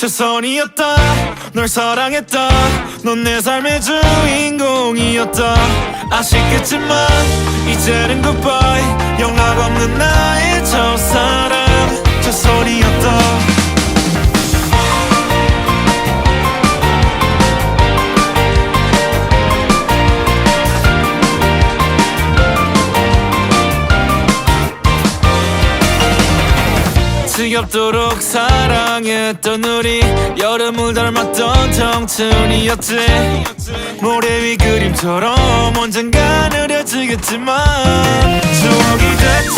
최선이었다. 널 사랑했다. 넌 내 삶의 주인공이었다. 아쉽겠지만 이제는 goodbye. 영락 없는 나의 첫사랑. 최선이었다 지겹도록 사랑했던 우리 여름을 닮았던 청춘이었지. 모래 위 그림처럼 언젠가 느려지겠지만 추억이 됐